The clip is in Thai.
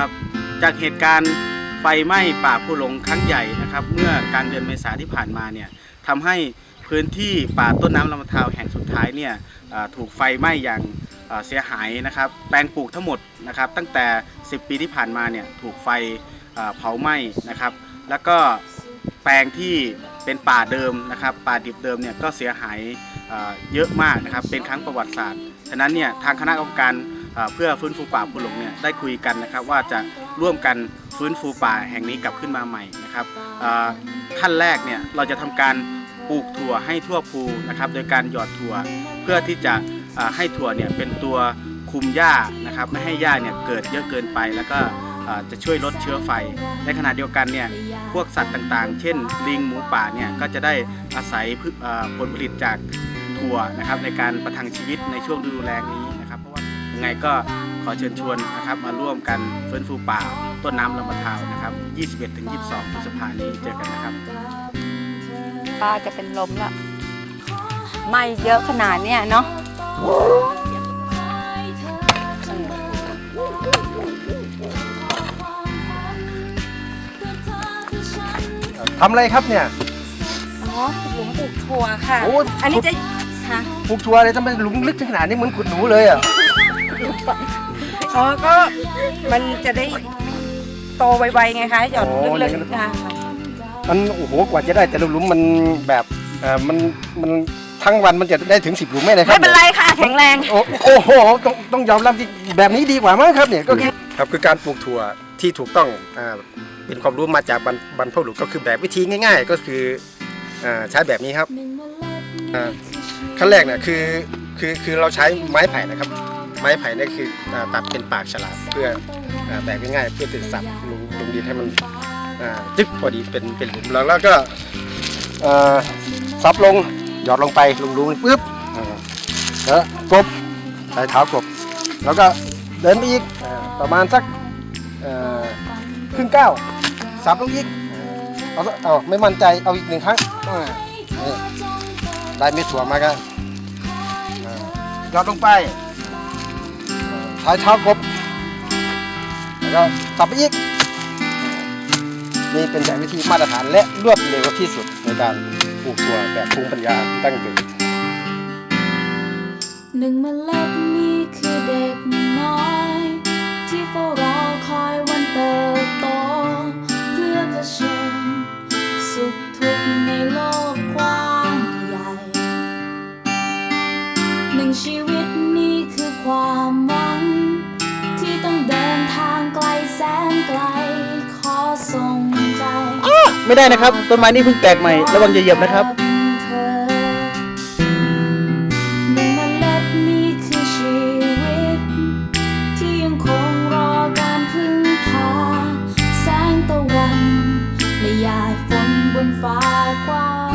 นะครับ จากเหตุการณ์ไฟไหม้ป่าผู้หลงครั้งใหญ่นะครับ เมื่อกลางเดือนเมษาที่ผ่านมาเนี่ยทำให้พื้นที่ป่าต้นน้ำลำมะทาวแห่งสุดท้ายเนี่ยถูกไฟไหม้อย่างเสียหายนะครับ แปลงปลูกทั้งหมดนะครับ ตั้งแต่ 10 ปีที่ผ่านมาเนี่ยถูกไฟเผาไหม้นะครับ แล้วก็แปลงที่เป็นป่าเดิมนะครับ ป่าดิบเดิมเนี่ยก็เสียหายเอ่อเยอะมากนะครับ เป็นครั้งประวัติศาสตร์ฉะนั้นเนี่ยทางคณะกรรมการ เพื่อฟื้นฟูป่าผู้หลงเนี่ยได้คุยกันนะครับว่าจะร่วมกันฟื้นฟูป่าแห่งนี้กลับขึ้นมาใหม่นะครับขั้นแรกเนี่ยเราจะทำการปลูกถั่วให้ทั่วภูนะครับ โดยการหยอดถั่วเพื่อที่จะให้ถั่วเนี่ยเป็นตัวคุมหญ้านะครับไม่ให้หญ้าเนี่ยเกิดเยอะเกินไปแล้วก็จะช่วยลดเชื้อไฟ ในขณะเดียวกันเนี่ยพวกสัตว์ต่างๆ เช่น ลิงหมูป่าเนี่ยก็จะได้อาศัยผลผลิตจากถั่วนะครับในการประทังชีวิตในช่วงฤดูแล้งนี้ ยังไงก็ขอเชิญชวนนะครับ มาร่วมกันฟื้นฟูป่าต้นน้ำลำมะทาวนะครับ 21-22พฤษภาคมนี้เจอกันนะครับ ป้าจะเป็นลมละไหม่เยอะขนาดเนี้ยเนาะทำอะไรครับเนี่ย อ๋อหลุมปลูกถั่วค่ะ โอ้อันนี้จะค่ะปลูกชัวร์เลยทำไมหลุมลึกถึงขนาดนี้เหมือนขุดหนูเลยอะ อ๋อก็มันจะได้โตไวๆไงคะหย่อนลึกๆค่ะมันโอ้โหกว่าจะได้แต่ละหลุมมันแบบเอ่อมันมันทั้งวันมันจะได้ถึงสิบหลุมไหมเลยครัไม่เป็นไรค่ะแข็งแรง โอ้โอ้โหต้องต้องยอมรับที่แบบนี้ดีกว่ามั้งครับเนี่ยก็คือครับคือการปลูกถั่วที่ถูกต้องอ่าเป็นความรู้มาจากบรรบรรพบุรุษก็คือแบบวิธีง่าย ๆ ก็คืออ่าใช้แบบนี้ครับอ่าขั้นแรกเนี่ยคือคือคือเราใช้ไม้ไผ่นะครับ ไม้ไผ่เนี่ยคือตัดเป็นปากฉลามเพื่อแบกง่ายๆเพื่อจะสับลงลงดินให้มันจึ๊กพอดีเป็นเป็นหลุมแล้วแล้วก็ซับลงหยอดลงไปลงรูปุ๊บแล้วกบใส่เท้ากบ แล้วก็เดินไปอีกอประมาณสักครึ่งก้าวสับลงอีกเอาเอาไม่มั่นใจเอาอีกหนึ่งครั้งได้เม็ดถั่วมาก็อ่าหยอดลงไป ใช้เท้ากบแล้วก็สับไปอีก นี่เป็นแต่วิธีมาตรฐานและรวดเร็วที่สุดในการปลูกถั่วแบบภูมิปัญญาตั้งยืนหนึ่งเมล็ดนี้คือเด็กน้อย ไม่ได้นะครับ ต้นไม้นี่เพิ่งแตกใหม่ ระวังอย่าเหยียบนะครับ ฟ้ากว้าง